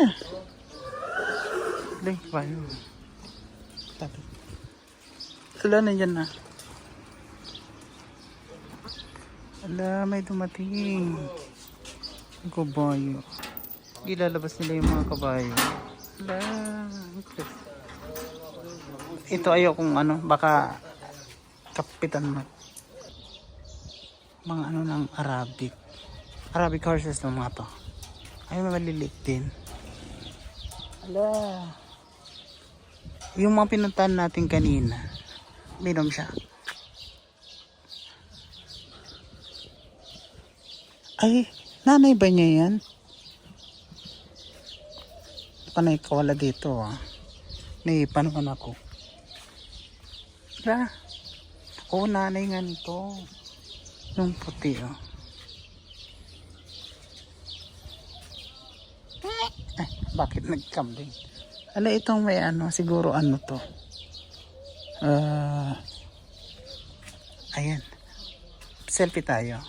Ah. Link pa yun. Tabi. Wala na yan na. Ala, may dumating. Ang kabayo. Ilalabas nila yung mga kabayo. Ala. Ito ayaw kung ano, baka kapitan mo. Mga ano ng Arabic. Arabic horses ng mga to. Ay, maliliit din. Ala. Yung mga pinuntahan natin kanina, minom siya. Ay, nanay ba niya yan? Panay ka wala dito ah. Naipanuhan ako. Wala. Oo, nanay nga nito. Yung puti oh. Ay, bakit nagkambing? Ano itong may ano, siguro ano to. Ah, ayan. Selfie tayo.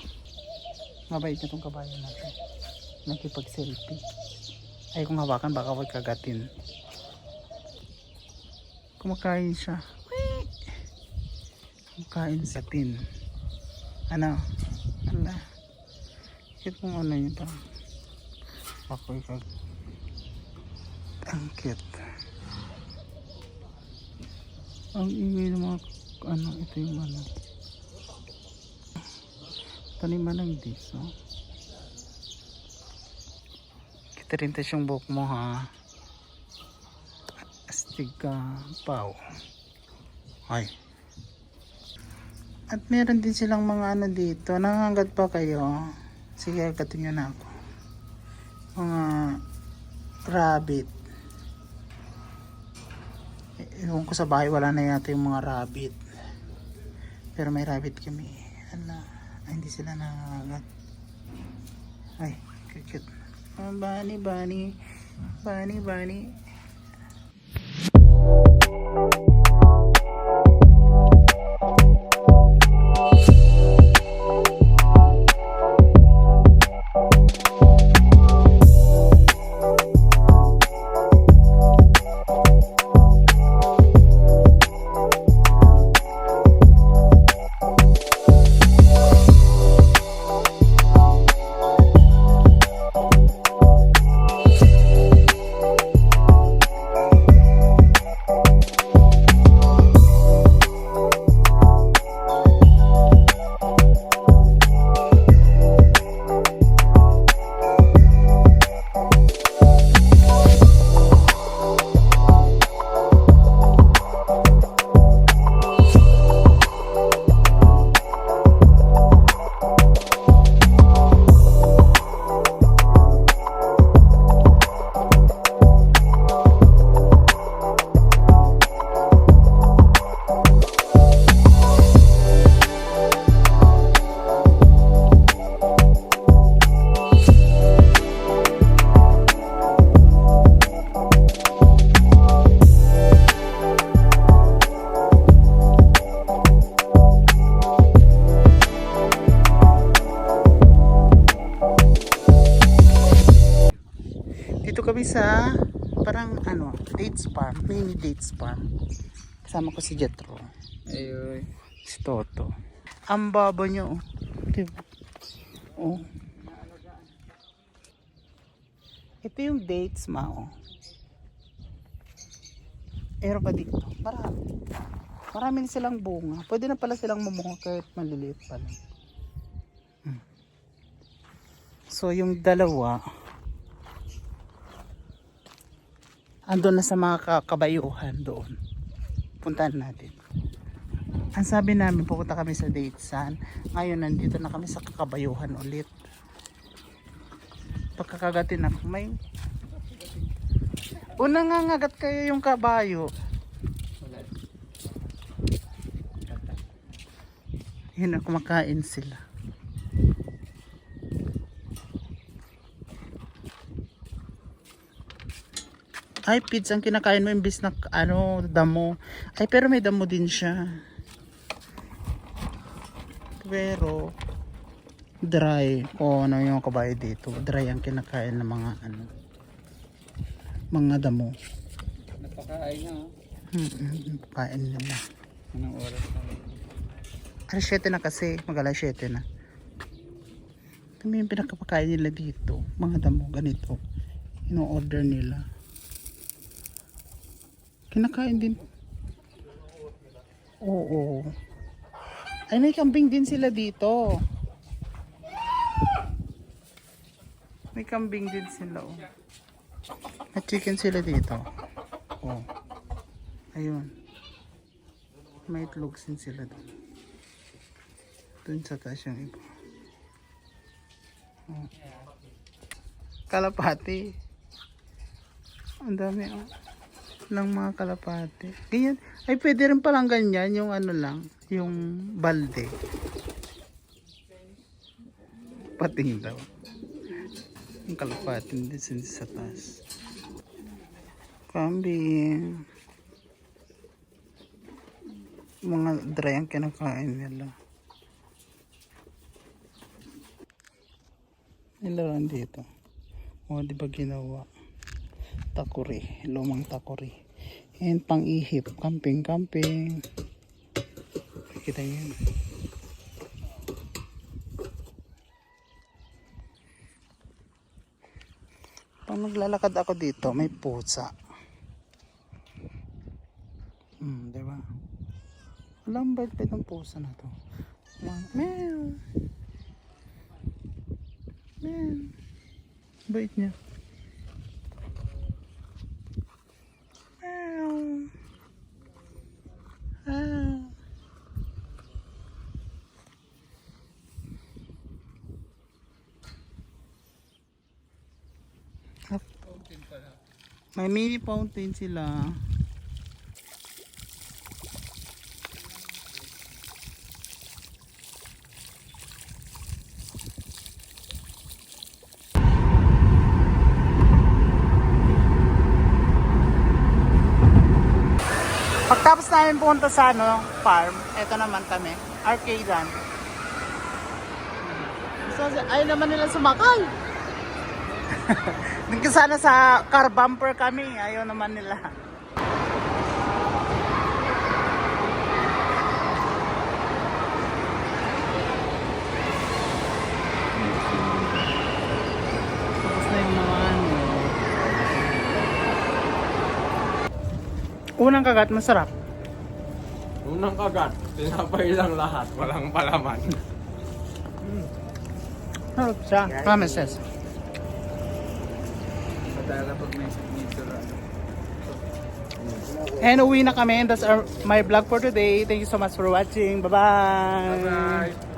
Mabait na itong kabayo natin. Nakipag-selfie. Ay, kung hawakan, baka huwag kagatin. Kumakain siya. Kumakain sa tin. Ano? Ala. Cute kung ano yun parang. Ako ikag. Ang. Ang ingay ng mga ano, ito yung ano. Taniman ng diso. Kita rin tas yung buhok mo ha. Astig ka, pao. Ay. At meron din silang mga ano dito. Nangangagat pa kayo. Sige, agatin nyo na ako. Mga rabbit. Ewan ko sa bahay, wala na yata yung mga rabbit. Pero may rabbit kami. Ano, ay, hindi sila nangangagat. Ay, cute. Oh, bunny, bunny. Bunny, bunny. Dito kami sa parang ano, dates farm, mini dates farm. Kasama ko si Jetro. Ayoy. Si Toto. Ang baba niyo. Oh. Diba? Oh. Ito yung dates ma oh. Meron pa dito. Marami. Marami na silang bunga. Pwede na pala silang mamunga kahit maliliit pa lang. Hmm. So yung dalawa, andun na sa mga ka- kabayuhan doon. Puntahan natin. Ang sabi namin, pupunta kami sa Datesan. Ngayon, nandito na kami sa kakabayuhan ulit. Pagkakagatin ako, may... Unang nangangagat kayo yung kabayo. Yun kumakain sila. Ay, pids ang kinakain mo imbis na ano, damo. Ay, pero may damo din siya. Pero, dry. O ano yung kabayo dito? Dry ang kinakain ng mga ano mga damo. Napakain na oh. hmm, kain nila Anong oras na? alas 7 na kasi. Mag alas 7 na. Kami yung pinakapakain nila dito. Mga damo ganito. Ino-order nila kinakain din. Oo. Ay may kambing din sila dito. May kambing din sila oh. At chicken sila dito. Oh. Ayun. May itlog din sila doon doon sa taas yung iba. Oh. kalapati. Ang dami oh lang mga kalapati ganyan. Ay pwede rin palang ganyan yung ano lang yung balde. Pating daw. Yung kalapati din sa, taas. Kambing mga dry ang kinakain nila. Nilaran dito. O di ba ginawa takuri lumang takuri. And pang ihip camping camping kita yun. Pag naglalakad ako dito may pusa. Hmm di ba? Walang bait ng pusa na to. Meow. Meow. Bait niya meow ah May mini fountain sila. Pagtapos namin pumunta sa ano, farm, eto naman kami, arcadean. So, ayaw naman nila sumakay. Dito sana sa car bumper kami, ayaw naman nila. Ano. Unang kagat, masarap. Unang kagat, tinapay lang lahat, walang palaman. Sarap siya. Promises. Ano. And uwi na kami. And that's our, my vlog for today. Thank you so much for watching. Bye-bye. Bye-bye!